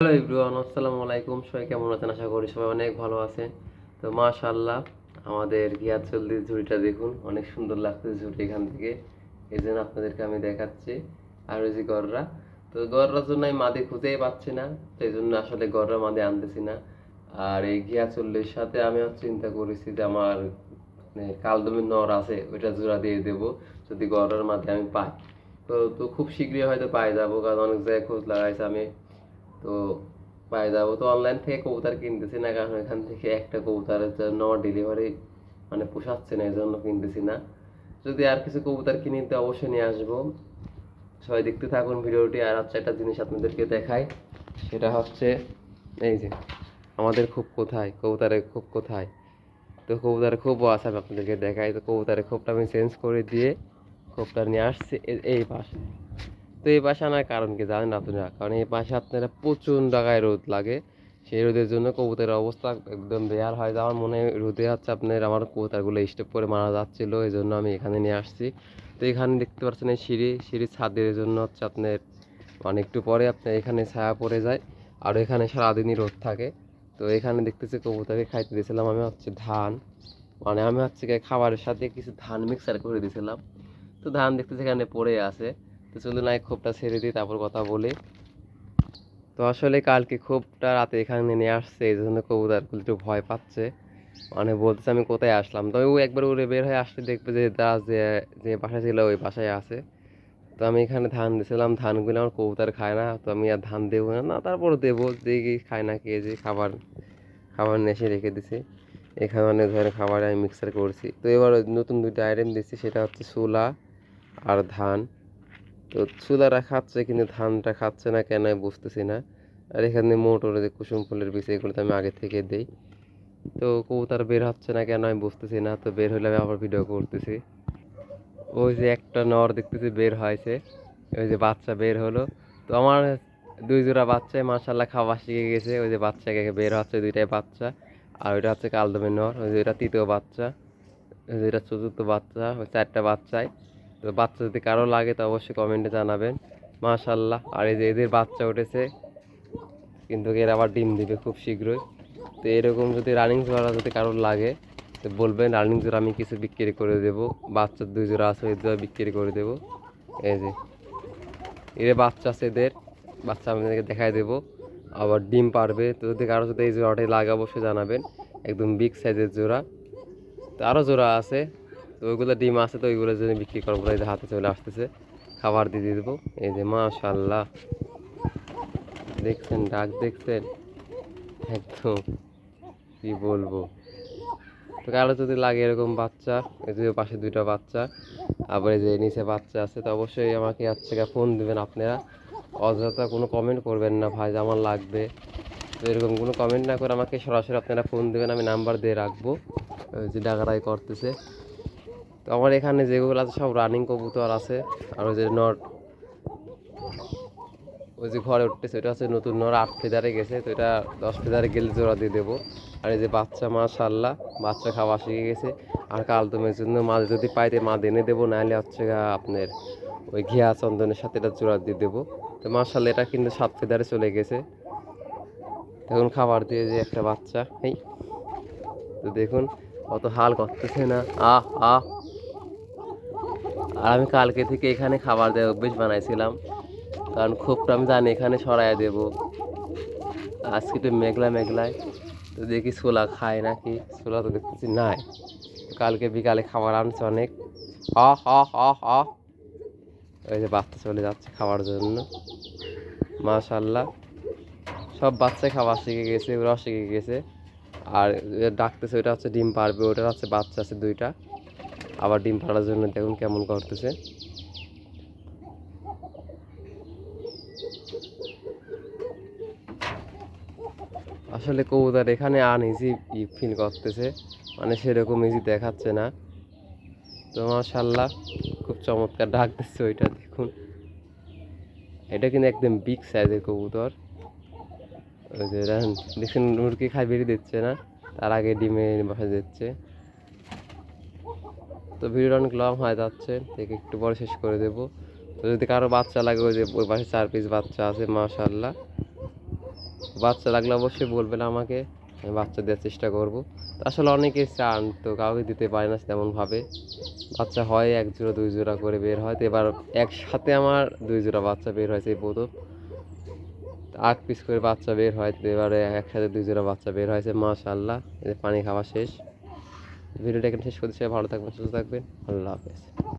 Hello everyone, আসসালামু আলাইকুম। সবাই কেমন আছেন? আশা করি সবাই অনেক ভালো আছেন। তো মাশাআল্লাহ, আমাদের গিয়ার চলতি ঝুড়িটা দেখুন। অনেক সুন্দর লাগছে ঝুড়ি এখান থেকে। এই জন্য আপনাদেরকে আমি দেখাচ্ছি। আর ওই যে গররা। তো গররার জন্য আমি মাদি খুঁজেই পাচ্ছি না। তো এই জন্য আসলে গররা মাদি আনতেছি না। আর এই গিয়া চল্লিশ সাথে আমি চিন্তা করেছি যে আমার মানে কালদমের নর আছে, ওইটা জোড়া দিয়ে দেবো। যদি গররার মাঝে আমি পাই। তো তো খুব শীঘ্রই হয়তো পাই যাব, কারণ অনেক জায়গায় খোঁজ লাগাইছে আমি। তো পাই যাব। তো অনলাইন থেকে কবুতর কিনতেছি না কারণ এখান থেকে একটা কবুতরের জন্য ডেলিভারি মানে পোষাচ্ছে না এই জন্য কিনতেছি না। যদি আর কিছু কবুতর তো অবশ্যই নিয়ে আসব। সবাই দেখতে থাকুন ভিডিওটি, আর হচ্ছে একটা জিনিস আপনাদেরকে দেখাই, সেটা হচ্ছে, এই যে, আমাদের খুব কোথায় কবুতরের খুব কোথায়। তো কবুতরের খুব আছে, আমি আপনাদেরকে দেখাই। তো কবুতরের খোপটা আমি চেঞ্জ করে দিয়ে খোপটা নিয়ে আসছি এই পাশে। তো এই পাশে আনার কারণ কি জানেন আপনারা? কারণ এই পাশে আপনারা প্রচুর টাকায় রোদ লাগে। সেই রোদের জন্য কবুতরের অবস্থা একদম বেয়ার হয়। আমার মনে রোদে হচ্ছে আপনার আমার কবুতরগুলো স্টেপ করে মারা যাচ্ছিল। এই জন্য আমি এখানে নিয়ে আসছি। তো এখানে দেখতে পাচ্ছেন এই সিঁড়ি। সিঁড়ির ছাদের জন্য হচ্ছে আপনার মানে একটু পরে আপনার এখানে ছায়া পড়ে যায়। আর এখানে সারাদিনই রোদ থাকে। তো এখানে দেখতেছি কবুতরকে খাইতে দিয়েছিলাম আমি হচ্ছে ধান। মানে আমি হচ্ছে খাবারের সাথে কিছু ধান মিক্সার করে দিয়েছিলাম। তো ধান দেখতেছি এখানে পড়ে আছে। চলুন না খোপটা ছেড়ে দিই তারপর কথা বলি। তো আসলে কালকে খোপটা রাতে এখানে নিয়ে আসছে, এই জন্য কবুতরগুলো একটু ভয় পাচ্ছে। মানে বলতেছে আমি কোথায় আসলাম? তবে ও একবার উড়ে বের হয়ে আসলে দেখবে যে দাস যে যে বাসায় ছিল ওই বাসায় আছে। তো আমি এখানে ধান দিয়েছিলাম, ধানগুলো আমার কবুতর খায় না, তো আমি আর ধান দেবো না। না তারপর দেবো, দেখি খায় না কে যে খাবার খাবার নেশে রেখে দিছি। এখানে অনেক ধরনের খাবার আমি মিক্সার করছি। তো এবার নতুন দুটো আইটেম দিচ্ছি, সেটা হচ্ছে ছোলা আর ধান। তো চুলারা খাচ্ছে কিন্তু ধানটা খাচ্ছে না কেন আমি বুঝতেছি না। আর এখানে মোটর যে কুসুম ফুলের বীজ, এগুলো তো আমি আগে থেকে দেই। তো কবুতর বের হচ্ছে না কেন আমি বুঝতেছি না, তো বের হলে আমি আবার ভিডিও করতেছি। ওই যে একটা নর দেখতেছি বের হয়েছে, ওই যে বাচ্চা বের হলো। তো আমার দুই জোড়া বাচ্চায় মাশাল্লাহ খাওয়া শিখে গেছে, ওই যে বাচ্চাকে বের হচ্ছে, দুইটাই বাচ্চা। আর ওইটা হচ্ছে কালদমের নর, ওই যে এটা তৃতীয় বাচ্চা, ওই যে এটা চতুর্থ বাচ্চা, ওই চারটা বাচ্চায় তো বাচ্চা যদি কারও লাগে তো অবশ্যই কমেন্টে জানাবেন। মাশাল্লাহ আর এই যে এদের বাচ্চা উঠেছে, কিন্তু এর আবার ডিম দিবে খুব শীঘ্রই। তো এরকম যদি রানিং জোড়া যদি কারোর লাগে, তো বলবেন রানিং জোড়া আমি কিছু বিক্রি করে দেবো বাচ্চার দুই জোড়া আছে, ওই জোড়া বিক্রি করে দেবো। এই যে এর বাচ্চা আছে এদের, বাচ্চা আপনাদেরকে দেখাই দেবো। আবার ডিম পারবে, তো যদি কারও যদি এই জোড়াটাই লাগে অবশ্যই জানাবেন, একদম বিগ সাইজের জোড়া। তো আরও জোড়া আছে তো ওইগুলো ডিম আছে তো ওইগুলো যদি বিক্রি করব এই যে হাতে চলে আসতেছে, খাবার দিয়ে দিয়ে দেবো। এই যে মাশাল্লাহ দেখছেন, ডাক দেখছেন? একদম, কি বলব? তো কারও যদি লাগে এরকম বাচ্চা, এই যে পাশে দুইটা বাচ্চা, আবার এই যে নিচে বাচ্চা আছে, তো অবশ্যই আমাকে হচ্ছে ফোন দিবেন আপনারা। অযথা কোনো কমেন্ট করবেন না ভাই, যে আমার লাগবে। তো এরকম কোনো কমেন্ট না করে আমাকে সরাসরি আপনারা ফোন দেবেন, আমি নাম্বার দিয়ে রাখব। যে ডাকারাই করতেছে। তো আমার এখানে যেগুলো আছে সব রানিং কবুতর আছে। আর ওই যে নট ওই যে ঘরে উঠতেছে, ওইটা হচ্ছে নতুন নর, আট ফেদারে গেছে, তো এটা দশ ফেদারে গেলে জোড়া দিয়ে দেবো। আর এই যে বাচ্চা মাশাল্লাহ বাচ্চা খাওয়া শিখে গেছে। আর কাল তুমের জন্য মাছ যদি পাইতে মা এনে দেবো, নাহলে হচ্ছে আপনার ওই ঘিয়া চন্দনের সাথে এটা জোড়া দিয়ে দেবো। তো মাশাল্লাহ এটা কিন্তু সাত ফেদারে চলে গেছে। এখন খাবার দিয়ে যে একটা বাচ্চা এই তো দেখুন অত হাল করতেছে না। আহ আহ। আর আমি কালকে থেকে এখানে খাবার দেওয়ার অভ্যেস বানাইছিলাম। কারণ খোপটা আমি জানি, এখানে সরাই দেব। আজকে একটু মেঘলা মেঘলায়। তো দেখি ছোলা খায় নাকি? ছোলা তো দেখতেছি নাই। কালকে বিকালে খাবার আনছে অনেক। হ হ হ হ। ওই যে বাচ্চা চলে যাচ্ছে খাওয়ার জন্য। মাশাল্লাহ সব বাচ্চাই খাবার শিখে গেছে, ওরাও শিখে গেছে। আর ডাকতেছে ওটা হচ্ছে ডিম পারবে ওটা হচ্ছে বাচ্চা আছে দুইটা। আবার ডিম পাড়ার জন্য দেখুন কেমন করতেছে। আসলে কবুতর এখানে আনইজি ফিল করতেছে। মানে সেরকম ইজি দেখাচ্ছে না। তো মাশাল্লাহ খুব চমৎকার ডাক দিচ্ছে ওইটা, দেখুন। এটা কিন্তু একদম বিগ সাইজের কবুতর। ওই যে দেখুন মুরগি খাই বেরিয়ে দিচ্ছে না? তার আগে ডিমে বসা দিচ্ছে তো ভিডিওটা অনেক লং হয়ে যাচ্ছে থেকে একটু পরে শেষ করে দেবো। তো যদি কারও বাচ্চা লাগে, ওই যে ওই পাশে চার পিস বাচ্চা আছে মাশাল্লাহ বাচ্চা লাগলে অবশ্যই বলবেন আমাকে, আমি বাচ্চা দেওয়ার চেষ্টা করব। তো আসলে অনেকে চান, তো কাউকে দিতে পারে না তেমনভাবে। বাচ্চা হয় এক জোড়া, দুই জোড়া করে বের হয়, তো এবার একসাথে আমার দুই জোড়া বাচ্চা বের হয়েছে এই প্রথম। আট পিস করে বাচ্চা বের হয়, তো এবারে একসাথে দুই জোড়া বাচ্চা বের হয়েছে মাশাল্লাহ পানি খাওয়া শেষ। ভিডিওটা এখানে শেষ করতে চাই ভালো থাকবেন সুস্থ থাকবেন। আল্লাহ হাফেজ।